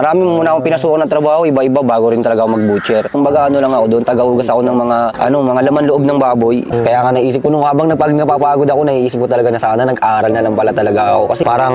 Marami muna akong pinasukan ng trabaho, iba-iba bago rin talaga ako mag-butcher. Kumbaga ano lang ako doon, tagahugas ako ng mga ano, mga laman loob ng baboy. Kaya nga naisip ko nung habang napapagod ako, naisip ko talaga na sana nag-aral na lang pala talaga ako. Kasi parang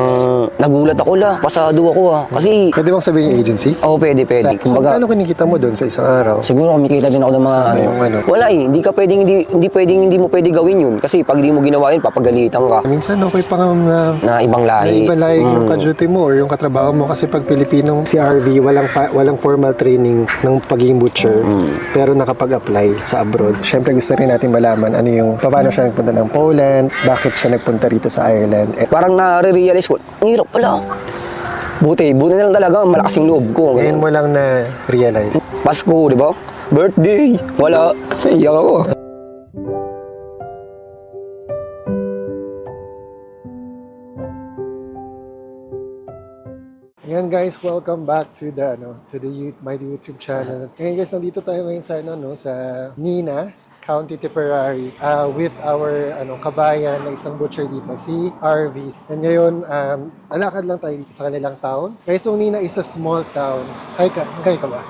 nagulat ako la, pasado ako ah. Kasi, Pwede bang sabihin yung agency? oo pwede, pwede. So, Kumbaga, paano kinikita mo doon sa isang araw? Siguro kumikita din ako ng mga Sana ano. yung ano. Wala eh, hindi ka pwedeng hindi, hindi pwedeng hindi mo pwede gawin yun kasi pag hindi mo ginawa yun, papagalitan ka Minsan okay pa nga na na ibang na lahi. iba yung Mm. ka-duty mo or yung katrabaho mo kasi pag Pilipinong si RV walang fa- walang formal training ng pagiging butcher Mm. pero nakapag-apply sa abroad. Syempre gusto rin natin malaman ano yung paano siya nagpunta ng Poland, bakit siya nagpunta rito sa Ireland. Eh, Parang na-realize ko, ang hirap pala. Buti, buti na lang talaga, malakas yung loob ko. ngayon mo lang na realize. Pasko, di ba? Birthday! Wala. Iyak ako. Guys, welcome back to the ano, to the you- my YouTube channel. Ngayon guys, nandito tayo ngayon sa ano no, sa Nina, County Tipperary uh, with our ano kabayan na isang butcher dito, si RV. And ngayon, um, alakad lang tayo dito sa kanilang town. Guys, yung Nina is a small town. Hi ka, hi ka ba?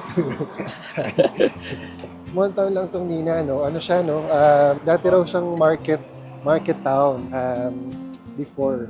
small town lang tong Nina, no? Ano siya, no? Uh, dati raw siyang market market town. Um, before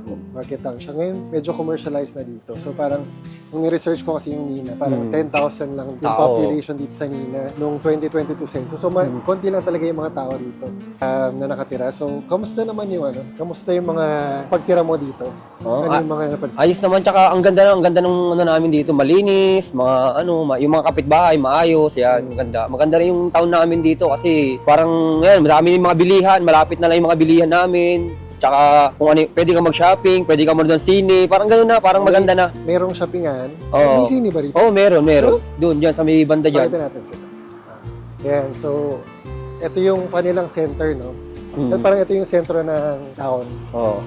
town siya. Ngayon, medyo commercialized na dito. So parang, nung ni-research ko kasi yung Nina, parang Hmm. 10,000 lang yung Tao. population dito sa Nina noong 2022 census. So, ma- Hmm. konti lang talaga yung mga tao dito um, na nakatira. So, kamusta naman yung ano? Kamusta yung mga pagtira mo dito? Oh, ano yung mga napansin? ayos naman, tsaka ang ganda, ang ganda ng ano namin dito, malinis, mga ano, yung mga kapitbahay, maayos, yan, maganda. Maganda rin yung town namin dito kasi parang, yan, marami yung mga bilihan, malapit na lang yung mga bilihan namin. Tsaka kung ano, pwede ka mag-shopping, pwede ka manood ng sine, parang gano'n na, parang maganda na. Merong shoppingan. Oo. May sini ba rito? Oo, oh, meron, meron. Doon, dyan, sa may banda dyan. Pakita natin sila. Ah. Yan, so, ito yung kanilang center, no? Mm. At parang ito yung sentro ng town. Oo.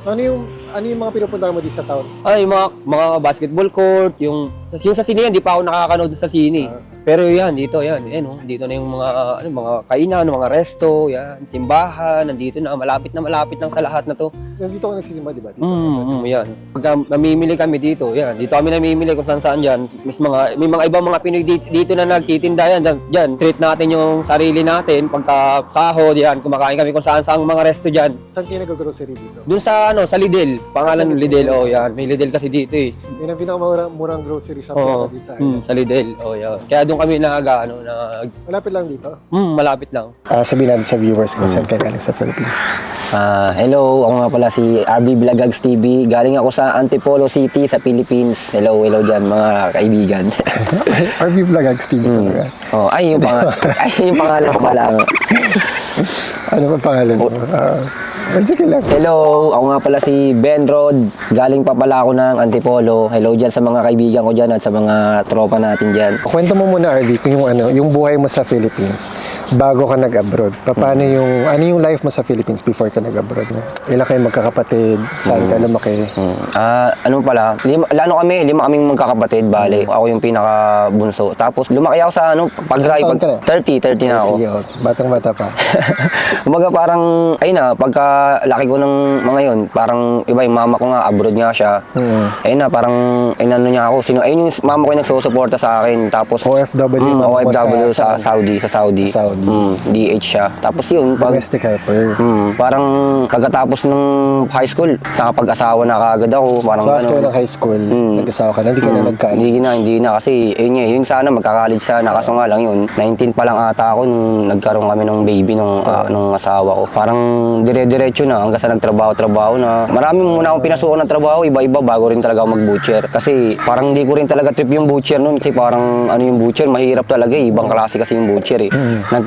So, ano yung, ano yung mga pinupunta mo dito sa town? Ay, yung mga, mga basketball court, yung, yung sa sine yan, di pa ako nakakanood sa sine. Ah. Pero yan, dito yan, yan oh, dito na yung mga, ano, mga kainan, mga resto, yan, simbahan, nandito na, malapit na malapit lang sa lahat na to. Nandito ka nagsisimba, di ba? Dito. Mm, mm, yan. Pagka namimili kami dito, yan, dito kami namimili kung saan saan dyan. Mas mga, may mga ibang mga Pinoy dito, dito na nagtitinda yan, dyan, dyan, treat natin yung sarili natin, pagka sahod, yan, kumakain kami kung saan saan mga resto dyan. Saan kayo nag-grocery dito? Dun sa, ano, sa Lidl, pangalan ng Lidl. Oh, yan, may Lidl kasi dito eh. Yun ang pinakamurang murang grocery shop yata dito sa mm, sa Lidl, oh, yan. Kaya doon kami nag, ano, nag, Malapit lang dito. mm, malapit lang. Ah, sabihin natin sa viewers kung saan kayo galing sa Philippines. Ah, hello, ako nga pala si RB Blagags TV. Galing ako sa Antipolo City sa Philippines. Hello, hello diyan mga kaibigan. RV Vlogags TV talaga. oh, ay yung pangalan, ay yung pangalan ko pala. Ano ba pangalan mo? Ah, uh, sige lang. Hello, ako nga pala si Ben Rod. Galing pa pala ako ng Antipolo. Hello diyan sa mga kaibigan ko diyan at sa mga tropa natin diyan. Kwento mo muna, RV, kung yung, ano, yung buhay mo sa Philippines bago ka nag-abroad. Paano yung, ano yung life mo sa Philippines before ka nag-abroad? Ilan kayo magkakapatid? Saan ka lumaki? Hmm. Ah, ano pala, lima, lano kami, lima kaming magkakapatid, bale. Ako yung pinaka bunso. Tapos lumaki ako sa ano, Ilang pag taon ka 30, 30 na ako. Yo, batang-bata pa. Kumbaga parang, ayun na, pagka laki ko ng mga yun, parang iba yung mama ko nga, abroad nga siya. Hmm. Ayun na, parang, inano niya ako, sino, ayun yung mama ko yung nagsusuporta sa akin. Tapos, OFW, mm, OFW sa- sa, Saudi, sa Saudi. Saudi. Mm, DH siya. Tapos yun, pag, Domestic helper. mm, parang pagkatapos ng high school, nakapag-asawa na kaagad ako, parang So after ganun. ng high school, Mm. nag-asawa ka na, hindi ka na nagkaan. Hindi na, hindi na kasi ayun nga, yung sana magka-college sana kaso nga lang yun. 19 pa lang ata ako nung nagkaroon kami ng baby nung, ah, nung asawa ko. Parang dire-diretso na hanggang sa nagtrabaho-trabaho na. Marami muna akong pinasukan ng trabaho, iba-iba bago rin talaga ako mag-butcher. Kasi parang hindi ko rin talaga trip yung butcher noon kasi parang ano yung butcher, mahirap talaga eh. Ibang klase kasi yung butcher eh.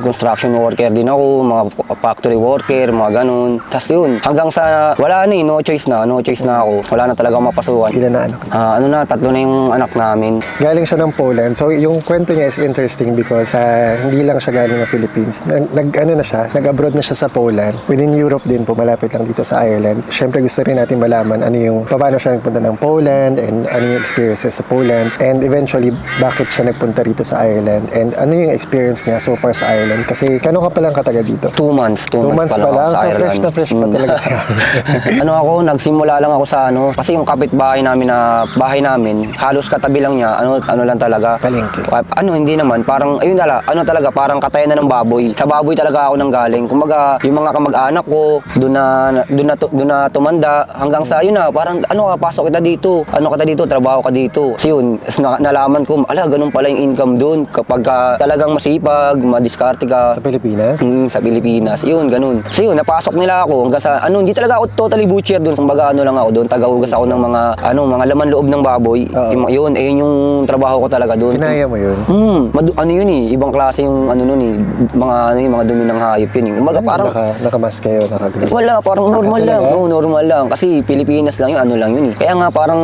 Nag-construction worker din ako, mga factory worker, mga ganun. Tapos yun, hanggang sa wala na eh, no choice na, no choice na ako. Wala na talaga mapasukan. Ilan na anak? Ah, ano na, tatlo na yung anak namin. Galing siya ng Poland. So, yung kwento niya is interesting because ah, hindi lang siya galing ng Philippines. Nag, nag- ano na siya, nag-abroad na siya sa Poland. Within Europe din po, malapit lang dito sa Ireland. Siyempre, gusto rin natin malaman ano yung, paano siya nagpunta ng Poland and ano yung experiences sa Poland. And eventually, bakit siya nagpunta rito sa Ireland and ano yung experience niya so far sa Ireland Poland? Kasi kano ka palang kataga dito? Two months, two, Two months pa lang sa so fresh Ireland. na fresh pa Mm. talaga siya. ano ako, nagsimula lang ako sa ano, kasi yung kapitbahay namin na bahay namin, halos katabi lang niya, ano ano lang talaga. Palengke. Ano, hindi naman, parang, ayun tala, ano talaga, parang katayan na ng baboy. Sa baboy talaga ako nang galing. Kumbaga, yung mga kamag-anak ko, doon na, doon na, doon na tumanda, hanggang sa, yun na, parang, ano ka, pasok kita dito, ano ka dito, trabaho ka dito. Kasi yun, na, nalaman ko, ala, ganun pala yung income doon. Kapag ka, talagang masipag, madiskarte ka, Sa Pilipinas? Mm, sa Pilipinas. Yun, ganun. So yun, napasok nila ako hanggang sa, ano, hindi talaga ako totally butcher doon. Kumbaga, ano lang ako doon, tagahugas ako ng mga, ano, mga laman loob ng baboy. Yung, yun, ayun yung trabaho ko talaga doon. Kinaya mo yun? Hmm, madu- ano yun eh, ibang klase yung ano nun eh, mga ano yung mga dumi ng hayop yun eh. Kumbaga parang, Naka, nakamask kayo, nakaglove. wala, parang normal lang. Oo, normal lang. Kasi Pilipinas lang yun, ano lang yun eh. Kaya nga parang,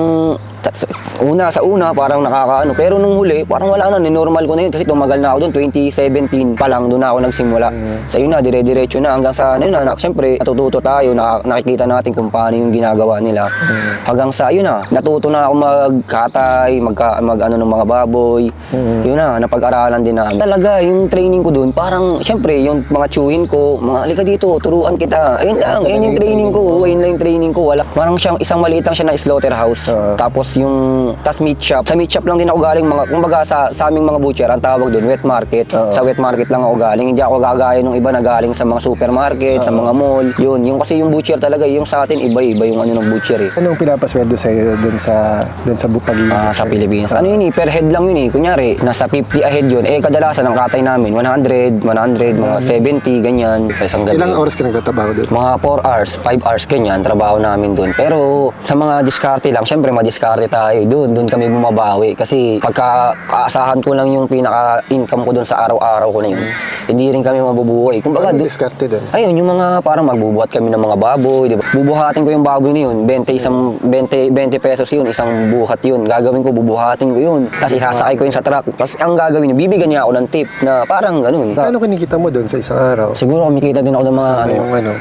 una, sa una, parang nakakaano. Pero nung huli, parang wala na, normal ko na yun. Kasi tumagal na ako doon, 2017 pa lang, doon na ako nagsimula. Sa yun na, dire-diretso na. Hanggang sa, ano yun na, na- siyempre, natututo tayo, na, nakikita natin kung paano yung ginagawa nila. Hanggang sa, yun na, natuto na ako magkatay, magka, mag ano ng mga baboy. Yun na, napag-aralan din namin. Talaga, yung training ko doon, parang, siyempre, yung mga tsuhin ko, mga, halika dito, turuan kita. Ayun lang, ayun yung training ko, ayun lang yung training ko. Wala. Parang siyang, isang maliit lang siya na slaughterhouse. Oo. Tapos yung, tas meat shop. Sa meat shop lang din ako galing, mga, kumbaga sa, sa aming mga butcher, ang tawag doon, wet market. Oo. Sa wet market lang ako galing. Hindi ako gagaya ng iba na galing sa mga supermarket, sa mga mall. Yun, yung kasi yung butcher talaga, yung sa atin, iba-iba yung ano ng butcher eh. Anong pinapasweldo sa'yo dun sa, dun sa Bupagi? Ah, sa Pilipinas. Ano yun eh, per head lang yun eh. Kunyari, nasa 50 a head yun. Eh, kadalasan ang katay namin, 100, 100, mga 70, ganyan. Sa isang gabi. Ilang oras ka nagtatrabaho dun? Mga 4 hours, 5 hours ganyan, trabaho namin doon. Pero sa mga diskarte lang, syempre madiskarte tayo. Doon, doon kami bumabawi. Kasi pagka kaasahan ko lang yung pinaka-income ko doon sa araw-araw ko na yun, hindi rin kami mabubuhay. Kumbaga, doon, diskarte dun? Ayun, yung mga parang magbubuhat kami ng mga baboy, di ba? Bubuhatin ko yung baboy na yun, 20 isang 20 20 pesos yun, isang buhat yun. Gagawin ko, bubuhatin ko yun. Tapos isasakay ko yun sa truck. Tapos ang gagawin niya, bibigyan niya ako ng tip na parang ganun. Ano kinikita mo dun sa isang araw? Siguro kumikita din ako ng mga Ano ano, yung ano?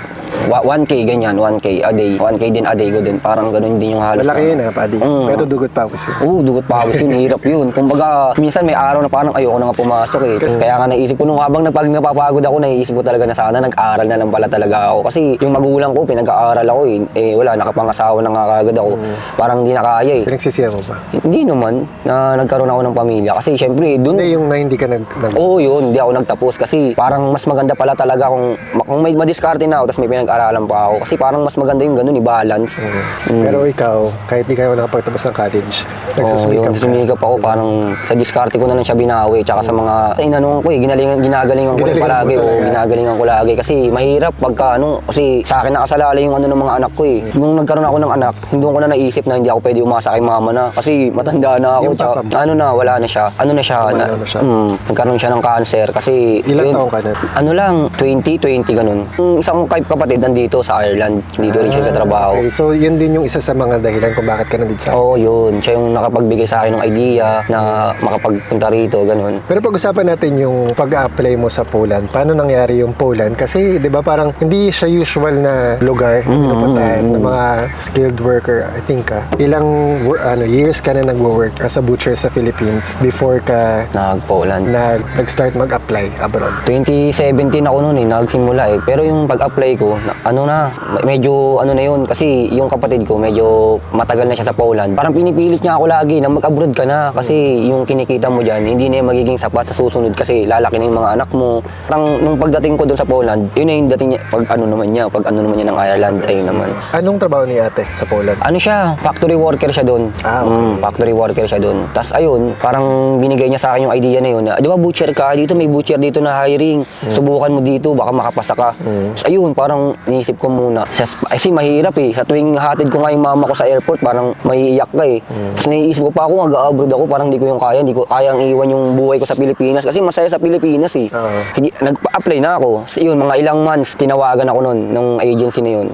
Wa- 1K ganyan, 1K a day. 1K din a day ko din. Parang ganun din yung halos. Malaki na- yun ha, Padi. Mm. Pero dugot pa ako siya. Oo, dugot pawis yun, hirap yun. Kumbaga, minsan may araw na parang ayoko na nga pumasok eh. Kaya nga naisip ko nung habang nagpag napapagod ako, naisip ko talaga na sana nag-aral na lang pala talaga ako. Kasi yung magulang ko, pinag-aaral ako eh. Eh wala, nakapangasawa na nga kagad ako. Parang hindi na kaya eh. Pinagsisiyan mo ba? Hindi naman na nagkaroon ako ng pamilya. Kasi syempre, dun, Hindi, yung na hindi ka nag... nag Oo, yun. Hindi ako nagtapos kasi parang mas maganda pala talaga kung, kung may madiskarte na ako tapos may pinag-aralan pa ako. Kasi parang mas maganda yung ganun, i-balance. Mm. Pero ikaw, kahit di ka nakapagtapos ng college, nagsusumikap ka. sumikap ako parang sa diskarte ko na lang siya binawi tsaka sa mga inanong ko eh ginalingan ginagalingan ko rin palagi o ginagalingan ko lagi kasi mahirap pagka ano kasi sa akin nakasalala yung ano ng mga anak ko eh nung nagkaroon ako ng anak hindi ko na naisip na hindi ako pwede umasa kay mama na kasi matanda na ako tsaka, ano na wala na siya ano na siya na, na siya. Mm, nagkaroon siya ng cancer kasi Ilang yun, taong ka na? ano lang 20 20 ganun yung isang kay kapatid nandito sa Ireland dito rin siya sa trabaho Okay, so yun din yung isa sa mga dahilan kung bakit ka nandito sa Oo, yun. Siya yung nakapagbigay sa akin ng idea na makapagpunta rito, ganun. Pero pag-usapan natin yung pag-apply mo sa Poland. Paano nangyari yung Poland? Kasi 'di ba parang hindi siya usual na lugar na pinupuntahan ng mga skilled worker. I think ah, ilang wor- ano years ka na nagwo-work as a butcher sa Philippines before ka Nag-Poland. na nag-start mag-apply abroad. 2017 ako noon eh, nagsimula eh. Pero yung pag-apply ko, ano na, medyo ano na yun. Kasi yung kapatid ko, medyo matagal na siya sa Poland. Parang pinipilit niya ako lagi na mag-abroad ka na. Kasi yung kinikita mo dyan, hindi na yung magiging sapat sa susunod. Kasi lalaki na yung mga anak mo. Parang nung pagdating ko doon sa Poland, yun na yung dating niya, pag ano naman niya, pag ano naman niya ng Ireland, ayun naman. Anong trabaho ni ate sa Poland? Ano siya, factory worker siya doon. Ah, okay. Mm, factory worker siya doon. Tapos ayun, parang binigay niya sa akin yung idea na yun. Na, di ba butcher ka? Dito may butcher dito na hiring. Subukan mo dito, baka makapasa ka. Tapos ayun, parang niisip ko muna. Kasi mahirap eh. Sa tuwing hatid ko nga yung mama ko sa airport, parang maiiyak ka eh. Tapos naiisip ko pa ako, mag-abroad ako, parang di ko yung kaya. Di ko kayang iwan yung buhay ko sa Pilipinas. Kasi masaya sa Pilipinas eh. Oo. Sige, nag-apply na ako. So, yun, mga ilang months, tinawagan ako nun, nung agency na yun.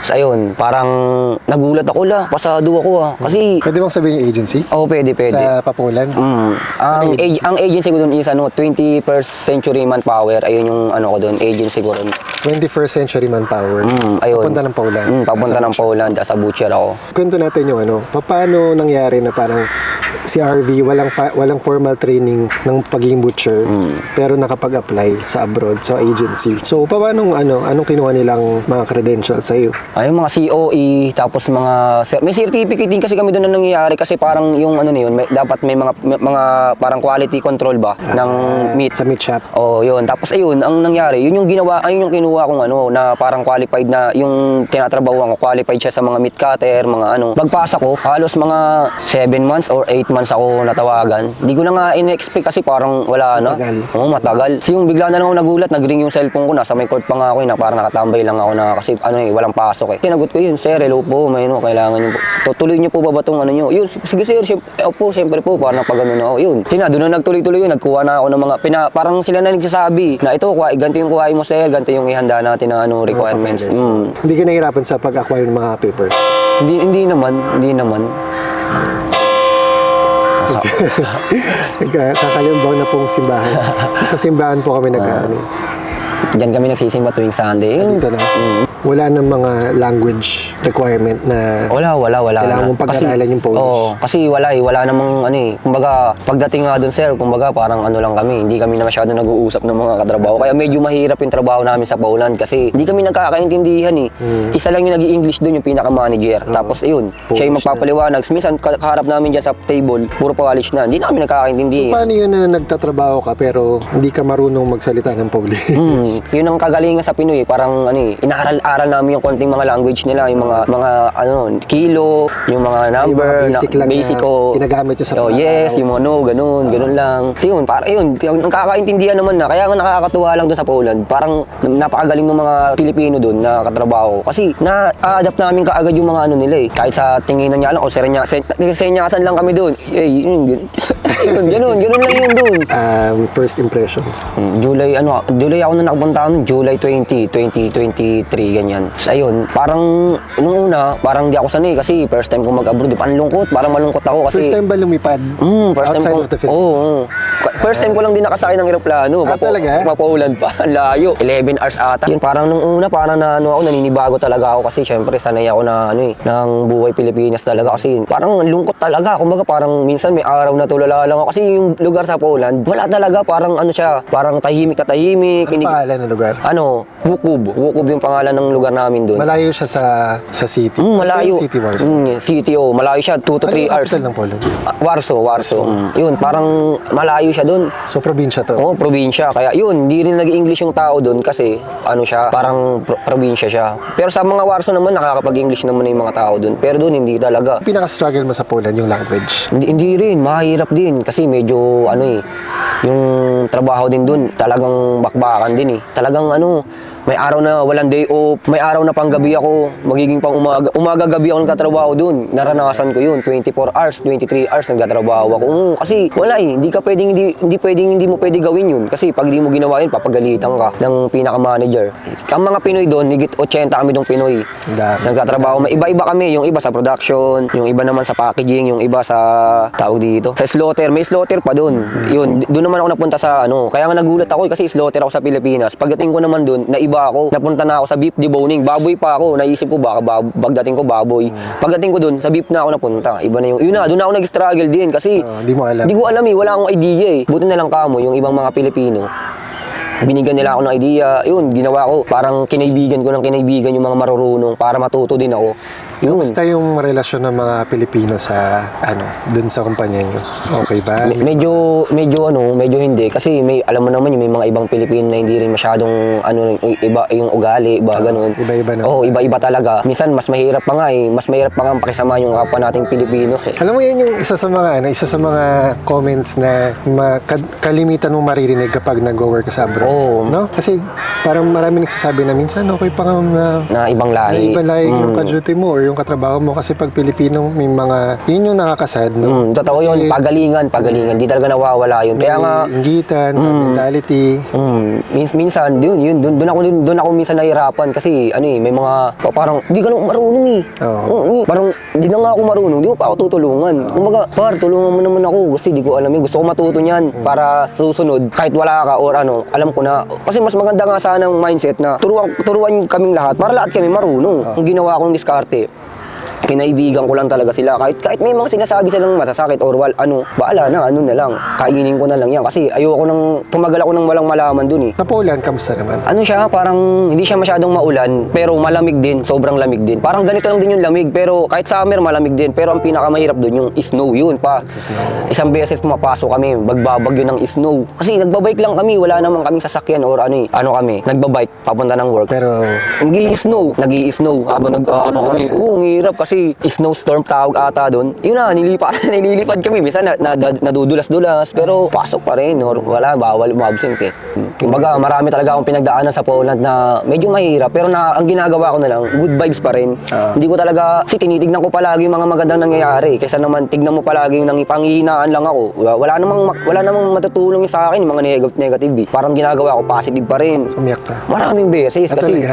So, ayun, parang nagulat ako la, pasado ako ah. Kasi, Pwede bang sabihin yung agency? oh, pwede, pwede. Sa Papoland? Mm. Ang, Ano ag- ang agency ko doon is ano, 21st Century Manpower. Ayun yung ano ko doon, agency ko ron. 21st century manpower. Mm, ayun. Papunta ng Poland. Mm, papunta ng Poland as a butcher ako. Kwento natin yung ano, paano nangyari na parang si RV walang fa- walang formal training ng pagiging butcher Hmm. pero nakapag-apply sa abroad sa agency. So paano ano anong kinuha nilang mga credentials sa iyo? Ay, mga COE, tapos mga, cer- may certificate din kasi kami doon na nangyayari kasi parang yung ano na yun, may, dapat may mga, may mga parang quality control ba ng meat. Sa meat shop. Oh, yun. Tapos ayun, ang nangyari, yun yung ginawa, ayun yung kinuha kong ano, na parang qualified na yung tinatrabahuan ko, qualified siya sa mga meat cutter, mga ano. Pagpasa ko, halos mga 7 months or 8 months ako natawagan. Di ko na nga in-expect kasi parang wala na. Matagal. Oo, matagal. Kasi yung bigla na lang ako nagulat, nag-ring yung cellphone ko, nasa may court pa nga ako, eh, na parang nakatambay lang ako na kasi ano eh, walang pasok eh. Sinagot ko yun, sir, hello po, may ano, kailangan nyo po. Tutuloy nyo po ba ba itong ano nyo? Yun, sige sir, siyempre, eh, opo, siyempre po, parang pag ano na ako, yun. Sina, doon na nagtuloy-tuloy yun, nagkuha na ako ng mga, pina, parang sila na nagsasabi na ito, kuha, ganito yung kuhain mo sir, ganito yung ihanda natin na ano, requirements. papeles. Mm. Hindi ka nahirapan sa pag-acquire ng mga papers. Hindi, hindi naman, hindi naman. Kakalimbang na pong simbahan. sa simbahan po kami nag ano, Diyan kami nagsisimba tuwing Sunday. Yun. dito na. Wala ng mga language requirement na Wala, wala, wala. Kailangan mong pag-aralan yung Polish. Oo, kasi wala eh, wala namang ano eh. Kumbaga, pagdating nga doon sir, kumbaga parang ano lang kami, hindi kami na masyado nag-uusap ng mga katrabaho. Kaya medyo mahirap yung trabaho namin sa Poland kasi hindi kami nagkakaintindihan eh. Isa lang yung nag english doon, yung pinaka-manager. Tapos ayun, siya yung. Polish na. magpapaliwanag. Minsan, ka- kaharap namin dyan sa table, puro Polish na. Hindi na kami nagkakaintindi. Paano yun na nagtatrabaho ka pero hindi ka marunong magsalita ng Polish? Hmm, yun ang kagalingan sa Pinoy, parang ano eh, inaaral-aral namin yung konting mga language nila, yung mga mga ano, kilo, yung mga number, Yung mga basic lang na basic ko. ginagamit nyo sa oh, yes, yung mga no, ganun, ganun lang. So yun, para yun, ang kakaintindihan naman na, kaya nga nakakatuwa lang doon sa Poland. Parang napakagaling ng mga Pilipino doon na katrabaho. Kasi na-adapt namin kaagad yung mga ano nila eh. Kahit sa tinginan niya lang, o serenya, sen- senyasan lang kami doon. Eh, yun, yun, yun, ganun, ganun lang yun doon. Um, first impressions. Mm, July ano, July ako na nakapunta noon, July 20, 2023 ganyan. So ayun, parang nung una, parang di ako sanay kasi first time ko mag-abroad, parang lungkot, parang malungkot ako kasi First time ba lumipad? Mm, first time outside ko, of the Philippines? Oo. oo. Ka- First time ko lang din nakasakay ng eroplano. Ah, talaga? Papaulan pa. Ang layo. 11 hours ata. Yun, parang nung una, parang na, ano ako, naninibago talaga ako kasi syempre sanay ako na ano eh, ng buhay Pilipinas talaga kasi parang ang lungkot talaga. Kumbaga parang minsan may araw na tulala lang ako kasi yung lugar sa Poland, wala talaga parang ano siya, parang tahimik na tahimik. Ano pangalan ng lugar? ano, Wukub. Wukub yung pangalan ng lugar namin doon. Malayo siya sa sa city. Mm, malayo. Ano yung City Warsaw. Mm, city, oh. Malayo siya. 2 to Ano 3 yung hours. ng Poland? Ah, Warsaw, Warsaw. Mm. Yun, parang malayo siya doon. So, probinsya to. Oo, probinsya. Kaya yun, hindi rin nag english yung tao doon kasi ano siya, parang pro- probinsya siya. Pero sa mga Warsaw naman, nakakapag-English naman na yung mga tao doon. Pero doon, hindi talaga. Pinaka-struggle mo sa Poland yung language. Hindi, hindi rin, mahirap din. Kasi medyo, ano eh, yung trabaho din doon, talagang bakbakan din eh. Talagang ano, may araw na walang day off, may araw na panggabi ako, magiging pang umaga, umaga gabi ako nagtatrabaho doon. Naranasan ko yun, 24 hours, 23 hours nagtatrabaho ako. Mm, kasi wala eh, hindi ka pwedeng, hindi, hindi pwedeng, hindi mo pwede gawin yun. Kasi pag hindi mo ginawa yun, papagalitan ka ng pinaka-manager. Ang mga Pinoy doon, higit 80 kami dong Pinoy. Dami. Nagtatrabaho, may iba-iba kami, yung iba sa production, yung iba naman sa packaging, yung iba sa tawag dito, sa slaughter, may slaughter pa doon. Yun, doon naman ako napunta sa ano, kaya nga nagulat ako eh, kasi slaughter ako sa Pilipinas. Pagdating ko naman doon, naiba ako, napunta na ako sa beef deboning, baboy pa ako, naisip ko baka bab- pagdating ko baboy. Pagdating ko doon, sa beef na ako napunta. Iba na yung, yun na, doon na ako nag-struggle din kasi Hindi mo alam. hindi ko alam eh, wala akong idea eh. Buti na lang kamo, yung ibang mga Pilipino. Binigyan nila ako ng idea. Yun, ginawa ko. Parang kinaibigan ko ng kinaibigan yung mga marurunong para matuto din ako. Yun. Kumusta yung relasyon ng mga Pilipino sa, ano, dun sa kumpanya nyo? Okay ba? Me- medyo medyo ano, medyo hindi kasi may alam mo naman yung may mga ibang Pilipino na hindi rin masyadong ano iba yung ugali, iba ganun. iba-iba na. Oo, iba-iba talaga. Minsan mas mahirap pa nga eh, mas mahirap pa nga pakisama yung kapwa nating Pilipino eh. Alam mo yan yung isa sa mga ano, isa sa mga comments na ma- kad- kalimitan mong maririnig kapag nag-work ka sa abroad. Oo. No? Kasi parang marami nagsasabi na minsan okay pa nga na Na ibang na lahi. iba lang yung Mm. ka-duty mo or yung katrabaho mo kasi pag Pilipino may mga yun yung nakakasad no? Mm, totoo yun, pagalingan, pagalingan. Di talaga nawawala yun. Kaya nga, inggitan, mentality Mm, mins minsan, yun, yun, doon, doon ako, doon ako minsan nahirapan kasi, ano eh, may mga, pa- parang, di ka marunong eh. Oo, eh, parang, di na nga ako marunong, di mo pa ako tutulungan. Kumbaga, par, tulungan mo naman ako kasi di ko alam eh, gusto ko matuto niyan para susunod, kahit wala ka or ano, alam ko na. Kasi mas maganda nga sana ang mindset na turuan, turuan kaming lahat para lahat kami marunong. Ang ginawa kong diskarte, kinaibigan ko lang talaga sila. Kahit, kahit may mga sinasabi silang masasakit or wal, ano, baala na, ano na lang. Kainin ko na lang yan. Kasi ayoko nang, tumagal ako nang walang malaman dun eh. Sa Poland, kamusta naman? Ano siya, parang hindi siya masyadong maulan, pero malamig din, sobrang lamig din. Parang ganito lang din yung lamig, pero kahit summer malamig din. Pero ang pinakamahirap doon yung snow, yun pa. Snow. Isang beses pumapasok kami, magbabagyo ng snow. Kasi nagbabike lang kami, wala naman kaming sasakyan or ano eh, ano kami, nagbabike papunta ng work. Pero, Nag-i-snow, nag-i-snow habang nag ano kami. Oo, ang hirap kasi snowstorm tawag ata doon. Yun na, nilipad, nililipad kami. Minsan na, na, na- nadudulas-dulas, pero pasok pa rin or wala, bawal umabsent eh. Kumbaga, marami talaga akong pinagdaanan sa Poland na medyo mahirap, pero na, ang ginagawa ko na lang, good vibes pa rin. Ah. Hindi ko talaga, kasi tinitignan ko palagi yung mga magandang nangyayari. Kaysa naman, tignan mo palagi yung nangipangihinaan lang ako. Wala, namang, wala namang matutulong sa akin, yung mga neg- negative eh. Parang ginagawa ko, positive pa rin. umiyak ka. Maraming beses kasi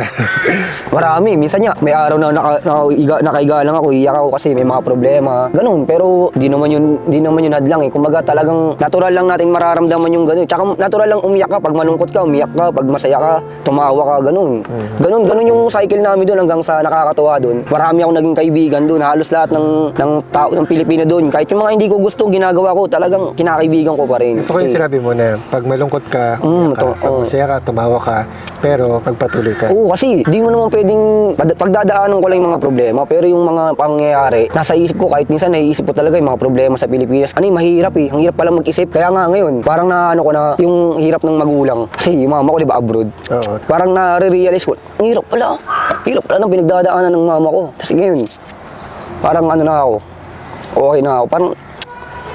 marami. Minsan nga, may araw na naka, nakaiga, nakaiga lang ako, iyak ako kasi may mga problema. Ganun, pero di naman yun, di naman yun hadlang eh. Kumbaga talagang natural lang natin mararamdaman yung ganun. Tsaka natural lang umiyak ka pag malungkot ka, umiyak ka, pag masaya ka, tumawa ka, ganun. Ganun, ganun yung cycle namin doon hanggang sa nakakatuwa doon. Marami akong naging kaibigan doon. Halos lahat ng, ng tao ng Pilipino doon. Kahit yung mga hindi ko gusto, ginagawa ko, talagang kinakaibigan ko pa rin. Gusto ko yung sinabi mo na pag malungkot ka, Mm, umiyak ka. pag oo. masaya ka, tumawa ka, pero pagpatuloy ka. Oo, kasi di mo naman pwedeng pag- pagdadaanan ko lang yung mga problema, pero yung mga pangyayari, nasa isip ko kahit minsan naiisip ko talaga yung mga problema sa Pilipinas. Ano yung mahirap eh, ang hirap pala mag-isip. Kaya nga ngayon, parang na ano ko na yung hirap ng magulang. Kasi yung mama ko di ba abroad. Oo. Parang na-realize ko, ang hirap pala. Hirap pala ng pinagdadaanan ng mama ko. Tapos ngayon, parang ano na ako, okay na ako. Parang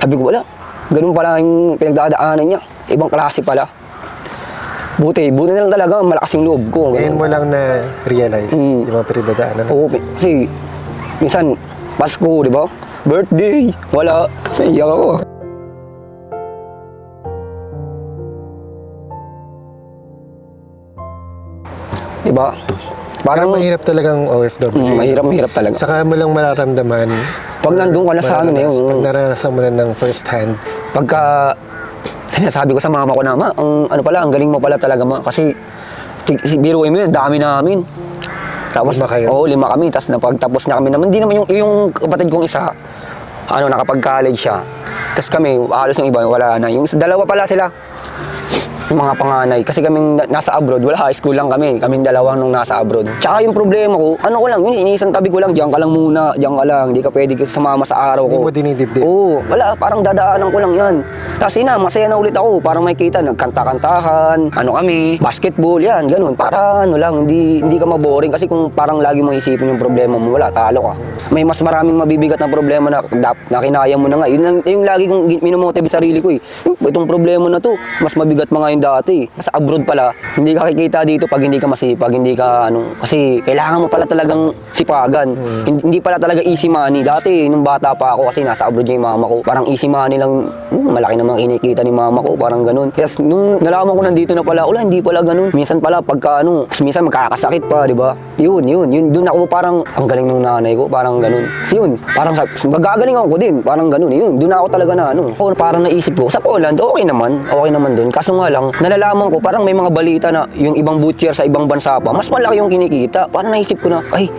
sabi ko wala, ganun pala yung pinagdadaanan niya. Ibang klase pala. Buti, buti na lang talaga, malakas yung loob ko. Ngayon mo lang na-realize Mm. yung mga pinagdadaanan. Oo, kasi minsan, Pasko, di ba? Birthday, wala. Naiyak ako. Di ba? Parang Parang mahirap talagang OFW. mm, mahirap, mahirap talaga. Saka mo lang mararamdaman. Pag nandun ka na sa ano na yun, Pag naranasan mo na ng first hand. Pagka sinasabi ko sa mama ko na, ma, ang ano pala, ang galing mo pala talaga, ma. Kasi, tig- si biruin mo yun, dami namin. Tapos, Lima kayo? Oo, lima kami. Tapos napagtapos na kami naman. Hindi naman yung, yung kapatid kong isa, ano, nakapag-college siya. Tapos kami, halos yung iba, wala na. Yung dalawa pala sila, yung mga panganay. Kasi kaming na- nasa abroad, wala high school lang kami. Kaming dalawang nung nasa abroad. Tsaka yung problema ko, ano ko lang, yun, iniisang tabi ko lang, diyan ka lang muna, diyan ka lang, hindi ka pwede sumama sa araw ko. Hindi mo dinidibdib. Oo, wala, parang dadaanan ko lang yan. Kasi na, masaya na ulit ako, parang may kita, nagkanta-kantahan, ano kami, basketball, yan, ganun. Para ano lang, hindi, hindi ka maboring kasi kung parang lagi mo isipin yung problema mo, wala, talo ka. May mas maraming mabibigat na problema na, na, na kinaya mo na nga. Yun, ang- yung lagi kong sa sarili ko eh. "Hmm, Itong problema na to, mas mabigat mga yung dati. Sa abroad pala, hindi ka kikita dito pag hindi ka masipag, hindi ka ano, kasi kailangan mo pala talagang sipagan. Hindi, hindi pala talaga easy money. Dati, nung bata pa ako, kasi nasa abroad yung mama ko, parang easy money lang, hmm, malaki naman kinikita ni mama ko, parang ganun. Yes, nung nalaman ko nandito na pala, wala, hindi pala ganun. Minsan pala, pagka ano, minsan magkakasakit pa, di ba? Yun, yun, yun. Doon ako parang, ang galing ng nanay ko, parang ganun. So, yun, parang sa, magagalingan ko din, parang ganun. Yun, doon ako talaga na ano. Ako, parang naisip ko, sa Poland, okay naman, okay naman doon. Kaso nga lang, nalalaman ko, parang may mga balita na yung ibang butcher sa ibang bansa pa, mas malaki yung kinikita. Parang naisip ko na, ay,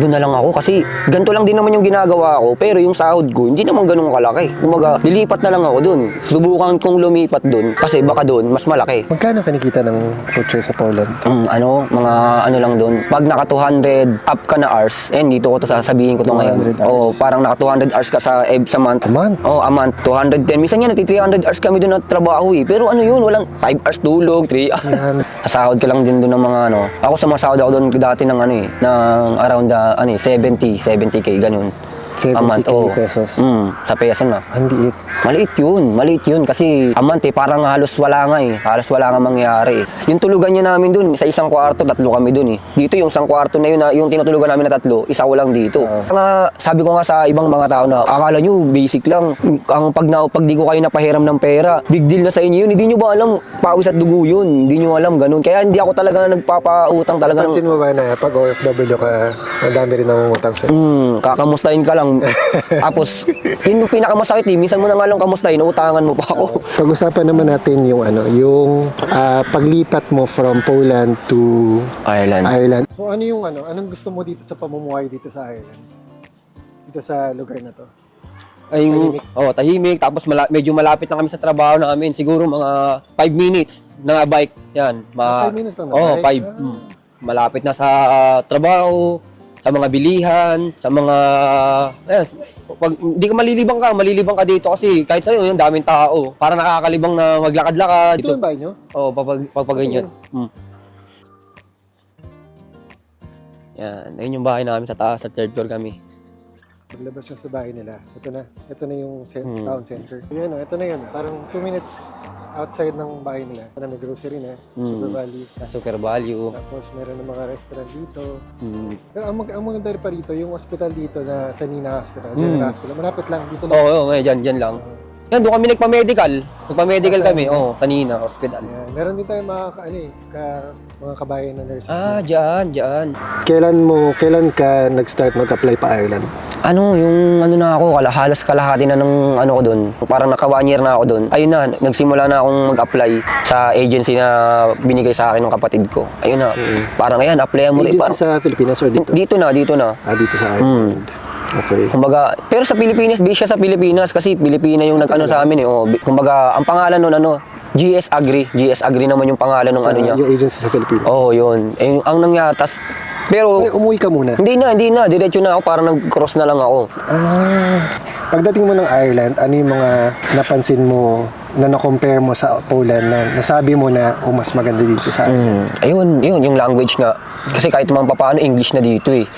doon na lang ako kasi ganito lang din naman yung ginagawa ko pero yung sahod ko hindi naman ganun kalaki. Kumaga, lilipat na lang ako doon. Subukan kong lumipat doon kasi baka doon mas malaki. Magkano kinikita ng butcher sa Poland? Mm, ano, mga ano lang doon. Pag naka 200 up ka na hours, eh dito ko to sasabihin ko to ngayon. 200 hours. Oh, parang naka 200 hours ka sa eh, sa month. A month? Oh, a month. 210. Minsan yan, nagti 300 hours kami doon na trabaho eh. Pero ano yun, walang 5 hours tulog, 3 Yan. Sasahod ka lang din doon ng mga ano. Ako sa mga sahod ako doon dati ng ano eh, ng around the, ano eh, 70, 70k, ganun. A month, 70k oh. pesos. Mm, sa peso na. Ang liit. Maliit yun, maliit yun kasi a month eh, parang halos wala nga eh, halos wala nga mangyayari eh. Yung tulugan niya namin dun, sa isang kwarto, tatlo kami dun eh. Dito yung isang kwarto na yun, na, yung tinutulugan namin na tatlo, isa ko lang dito. Oo. Nga, sabi ko nga sa ibang mga tao na, akala nyo, basic lang. Ang pag, na, pag di ko kayo napahiram ng pera, big deal na sa inyo yun. Hindi nyo ba alam, pawis at dugo yun. Hindi nyo alam, ganun. Kaya hindi ako talaga nagpapautang talaga ng... Pansin mo ba na pag OFW ka, ang dami rin nangungutang sa'yo? Hmm, kakamustahin ka lang. Tapos, yun yung pinakamasakit eh. Minsan mo na nga lang kamustahin, utangan mo pa ako. Pag-usapan naman natin yung ano, yung ah, paglipat mo from Poland to Ireland. Ireland. So ano yung ano, anong gusto mo dito sa pamumuhay dito sa Ireland? dito sa lugar na to? Ay, Tahimik. oh, tahimik. Tapos mala- medyo malapit lang kami sa trabaho namin. Siguro mga 5 minutes na bike. Yan. Ah, Ma- five minutes lang na Oh, bike? 5. Ah. Malapit na sa ah, trabaho, sa mga bilihan, sa mga... Yes, pag hindi ka malilibang ka, malilibang ka dito kasi kahit sa'yo, yung daming tao. Para nakakalibang na maglakad-lakad. Ito yung bahay nyo? Oh, papag, pag, pag ganyan. Ano Hmm. Yan, ayun yung bahay namin sa taas, sa third floor kami. Paglabas siya sa bahay nila. Ito na. Ito na yung Hmm. town center. Yan o, ito na yun. Parang 2 minutes outside ng bahay nila. Ito na may grocery na. Hmm. Super Valley. Super value. Tapos meron ng mga restaurant dito. Hmm. Pero ang, mag- ang maganda pa rito, yung hospital dito na sa Nina Hospital, Hmm. General Hospital. Malapit lang, dito lang. Oo, oh, oh, dyan, dyan lang. Yan, doon kami nagpa-medical. Nagpa-medical Ah, kami, oh, sa Nina Hospital. Ayan. Meron din tayo mga, ka- ano, eh, ka, mga kabayan na nurses. Ah, dyan, dyan. Kailan mo, kailan ka nag-start mag-apply pa Ireland? Ano, yung ano na ako, kala, halos kalahati na ng ano ko doon. Parang naka one year na ako doon. Ayun na, nagsimula na akong mag-apply sa agency na binigay sa akin ng kapatid ko. Ayun na, parang ayan, applyan mo rin. Agency Parang, sa Pilipinas or dito? dito na, dito na. Ah, dito sa Ireland. Okay. Kumbaga, pero sa Pilipinas, base siya sa Pilipinas kasi Pilipina yung nag-ano sa amin eh. Oh, kumbaga, ang pangalan nun ano, GS Agri. GS Agri naman yung pangalan ng Sa, ano niya. Yung agency sa Philippines. Oo, oh, yun. Eh, yung- ang nangyatas, pero Ay, umuwi ka muna. hindi na, hindi na. Diretso na ako, parang nag-cross na lang ako. Ah, pagdating mo ng Ireland, ano yung mga napansin mo na na-compare mo sa Poland na nasabi mo na oh, mas maganda dito sa? Mm, ayun, yun, yung language nga. Kasi kahit naman papaano, English na dito eh.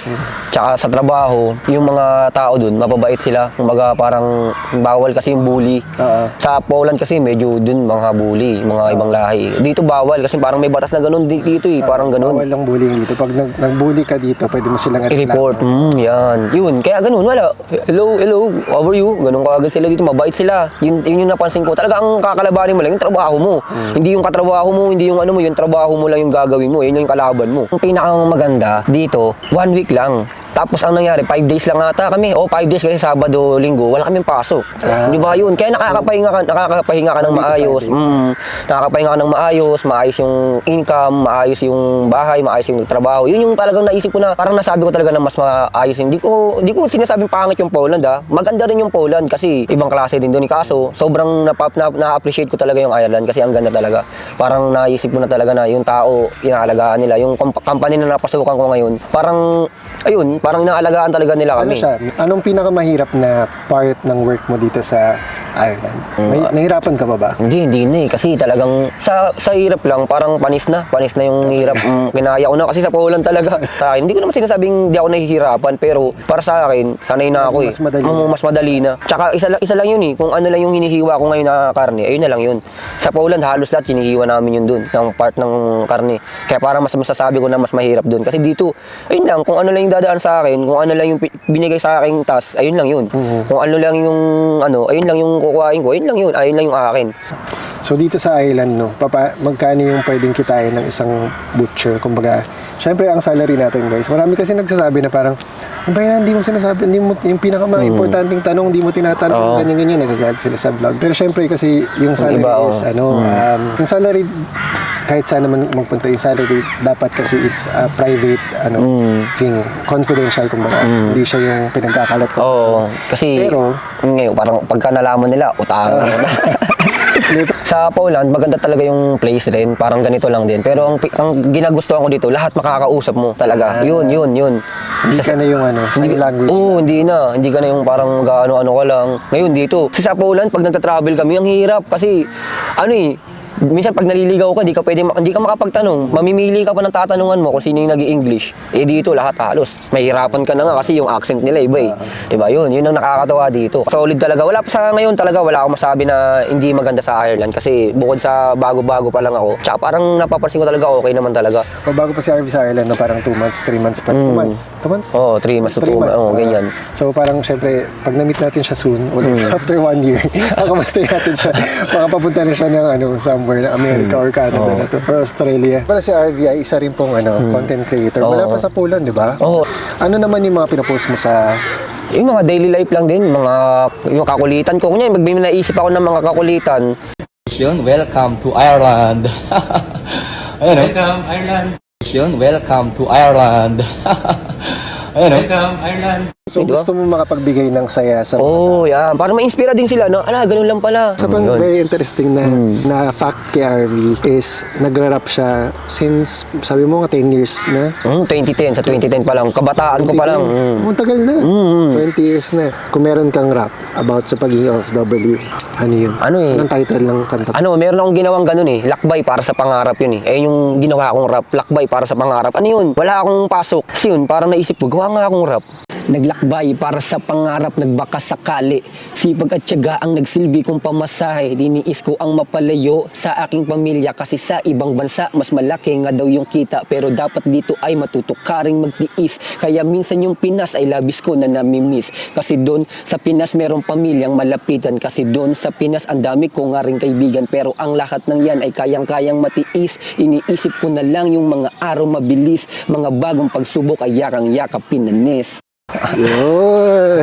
Tsaka sa trabaho, yung mga tao dun, mababait sila. Kumbaga parang bawal kasi yung bully. Oo. Sa Poland kasi medyo dun mga bully, mga ibang lahi. Dito bawal kasi parang may batas na ganun di- dito eh, parang ganun. Bawal lang bullying dito. Pag nag- nag-bully ka dito, pwede mo silang I-report, mm, yan. Yun, kaya ganun, wala. Hello, hello, how are you? Ganun kaagad sila dito, mabait sila. Yun, yun yung napansin ko. Talaga ang kakalabanin mo lang, yung trabaho mo. Hindi yung katrabaho mo, hindi yung ano mo, yung trabaho mo lang yung gagawin mo. Yun yung kalaban mo. Ang pinakamaganda maganda dito, one week lang. Tapos ang nangyari, 5 days lang ata kami. O, 5 days kasi Sabado, Linggo, wala kaming pasok. Ah. Di ba yun? Kaya nakakapahinga ka, nakakapahinga ka ng maayos. Mm, nakakapahinga ka ng maayos, maayos yung income, maayos yung bahay, maayos yung trabaho. Yun yung talagang naisip ko na, parang nasabi ko talaga na mas maayos. Hindi ko, hindi ko sinasabing pangit yung Poland ah. Maganda rin yung Poland kasi ibang klase din doon. Kaso, sobrang napap, na, na-appreciate ko talaga yung Ireland kasi ang ganda talaga. Parang naisip ko na talaga na yung tao, inaalagaan nila. Yung company na napasukan ko ngayon, parang, ayun, parang inaalagaan talaga nila Ano kami. siya? Anong pinakamahirap na part ng work mo dito sa Ireland? May, nahirapan ka ba ba? Hindi, hindi na eh. Kasi talagang sa, sa hirap lang, parang panis na. Panis na yung hirap. Mm, kinaya ko na kasi sa Poland talaga. Sa akin, hindi ko naman sinasabing hindi ako nahihirapan. Pero para sa akin, sanay na ako eh. Mas madali Oo, na. mas madali na. Tsaka isa lang, isa lang yun eh. Kung ano lang yung hinihiwa ko ngayon na karne, ayun na lang yun. Sa Poland, halos lahat hinihiwa namin yun dun. Ng part ng karne. Kaya para mas masasabi ko na mas mahirap dun. Kasi dito, ayun lang. Kung ano lang yung dadaan sa akin, kung ano lang yung binigay sa aking task, ayun lang yun. Kung ano lang yung, ano, ayun lang yung kukuhain ko, ayun lang yun. Ayun lang yung akin. So dito sa Ireland, no, papa, magkano yung pwedeng kitain ng isang butcher? Kumbaga, syempre ang salary natin guys. Marami kasi nagsasabi na parang, ano ba yan, hindi mo sinasabi, hindi mo, yung pinaka-importanting tanong, hindi mo tinatanong, Oo. ganyan-ganyan, nagagalit sila sa vlog. Pero syempre kasi yung salary iba, is, oh. ano, um, yung salary, kahit saan naman magpunta yung salary, dapat kasi is a private, ano, thing, confidential, kumbaga. Hindi siya yung pinagkakalat ko. Oo, kasi Pero- ngayon, parang pagka nalaman nila, utang. sa Poland, maganda talaga yung place rin. Parang ganito lang din. Pero ang, ang ginagustuhan ko dito, lahat makakausap mo talaga. Yun, yun, yun. Hindi ka na yung, ano, sign language. Oo, hindi na. Hindi ka na yung parang gaano-ano ka lang. Ngayon dito, sa Poland, pag nagta-travel kami, ang hirap kasi, ano eh, minsan pag naliligaw ka, di ka pwede, hindi ka makapagtanong. Mamimili ka pa ng tatanungan mo kung sino yung nag english Eh dito, lahat halos. Mahirapan ka na nga kasi yung accent nila iba eh. Diba? Yun, yun ang nakakatawa dito. Solid talaga. Wala pa sa ngayon talaga, wala akong masabi na hindi maganda sa Ireland kasi bukod sa bago-bago pa lang ako. Tsaka parang napapansin ko talaga okay naman talaga. O bago pa si Harvey sa Ireland na parang 2 months, 3 months pa. 2 months? 2 months? Oo, 3 months to Three 2 months, Oo, ah. ganyan. So parang syempre, pag na-meet natin siya soon, ulit after one year, kakamastay natin siya. Makapapunta na siya ng ano, somewhere na America or Canada na to, or Australia. Pala si RV ay isa rin pong ano, content creator. Wala Oo. pa sa Poland, di ba? Oo. Ano naman yung mga pinapost mo sa... Yung mga daily life lang din, mga yung kakulitan ko. Kunya, magbibig naisip ako ng mga kakulitan. Welcome to Ireland. Ayun, oh. Welcome, Ireland. Welcome to Ireland. Welcome, Ireland. So gusto mo makapagbigay ng saya sa mga Oo, oh, yan. Para ma-inspira din sila, no? Ala, ganun lang pala. Sa pang very interesting na na fact kay RV is nagra-rap siya since sabi mo nga 10 years na. Mm, 2010, sa 2010 pa lang. Kabataan ko pa lang. Mm. Ang tagal na. 20 years na. Kung meron kang rap about sa pagiging OFW, ano yun? Ano eh? Anong title ng kanta? Ano, meron akong ginawang ganun eh. Lakbay para sa pangarap yun eh. Eh yung ginawa akong rap, lakbay para sa pangarap. Ano yun? Wala akong pasok. Kasi yun, parang naisip ko, gawa nga akong rap. Naglakbay para sa pangarap, nagbaka sakali. Sipag at tiyaga ang nagsilbi kong pamasahe. Diniis ko ang mapalayo sa aking pamilya kasi sa ibang bansa mas malaki nga daw yung kita. Pero dapat dito ay matutukaring magtiis. Kaya minsan yung Pinas ay labis ko na namimiss. Kasi doon sa Pinas merong pamilyang malapitan. Kasi doon sa Pinas ang dami ko nga rin kaibigan. Pero ang lahat ng yan ay kayang-kayang matiis. Iniisip ko na lang yung mga araw mabilis. Mga bagong pagsubok ay yakang-yakap pinanis. Yun!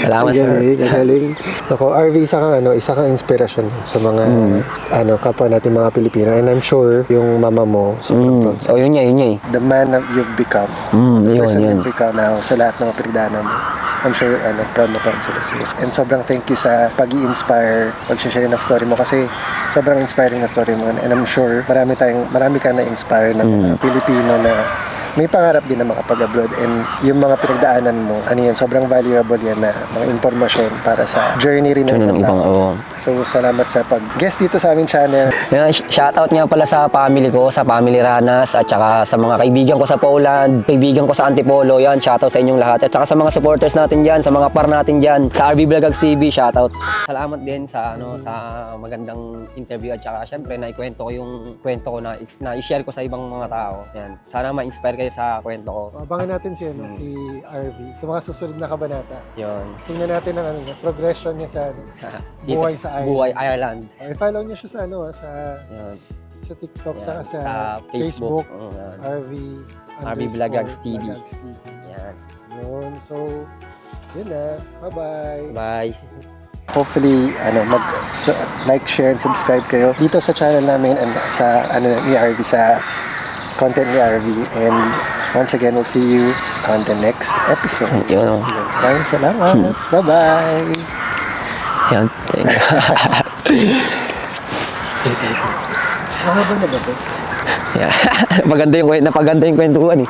Salamat, Ang sir. galing, galing. Ako, RV, isa kang, ano, isa kang inspirasyon sa mga, Hmm. ano, kapwa natin mga Pilipino. And I'm sure, yung mama mo, sobrang Mm. sa Oh, yun niya, yun niya eh. The man that you've become. Mm, the yun, person yun. you've become now sa lahat ng pinagdaanan mo. I'm sure, ano, proud na proud sila sa'yo. And sobrang thank you sa pag inspire pag-share ng story mo kasi sobrang inspiring na story mo. And I'm sure, marami tayong, marami ka na-inspire ng Hmm. Pilipino na may pangarap din na makapag-abroad and yung mga pinagdaanan mo, ano yan, sobrang valuable yan na mga impormasyon para sa journey rin ng ibang tao. oo. So, salamat sa pag-guest dito sa aming channel. Sh- shoutout nga pala sa family ko, sa family Ranas, at saka sa mga kaibigan ko sa Poland, kaibigan ko sa Antipolo, yan, shoutout sa inyong lahat. At saka sa mga supporters natin dyan, sa mga par natin dyan, sa RB Vlogags TV, shoutout. Salamat din sa ano sa magandang interview at saka syempre na ikwento ko yung kwento ko na, na i-share ko sa ibang mga tao. Yan. Sana ma-inspire kayo sa kwento ko. Abangan natin si, ano, Hmm. si RV sa mga susunod na kabanata. Yun. Tingnan natin ang ano, niya, progression niya sa ano, Dito Buhay sa Ireland. Buhay Ireland. Uh, follow niyo siya sa ano ah, sa Yan. sa TikTok sa Yan. sa, sa Facebook, Facebook. Oo, yan. RV RV underscore Blagags TV. Blagags TV. Yan. Yun. So, yun na. Bye-bye. Bye. Hopefully, ano, mag so, like, share, and subscribe kayo dito sa channel namin and sa ano ni RV sa content ni RV. And once again, we'll see you on the next episode. Yun. Maraming salamat. Bye-bye. Yan. Thank you. Mahaba na ba? Yeah. Maganda yung kwento, napaganda yung kwentuhan eh.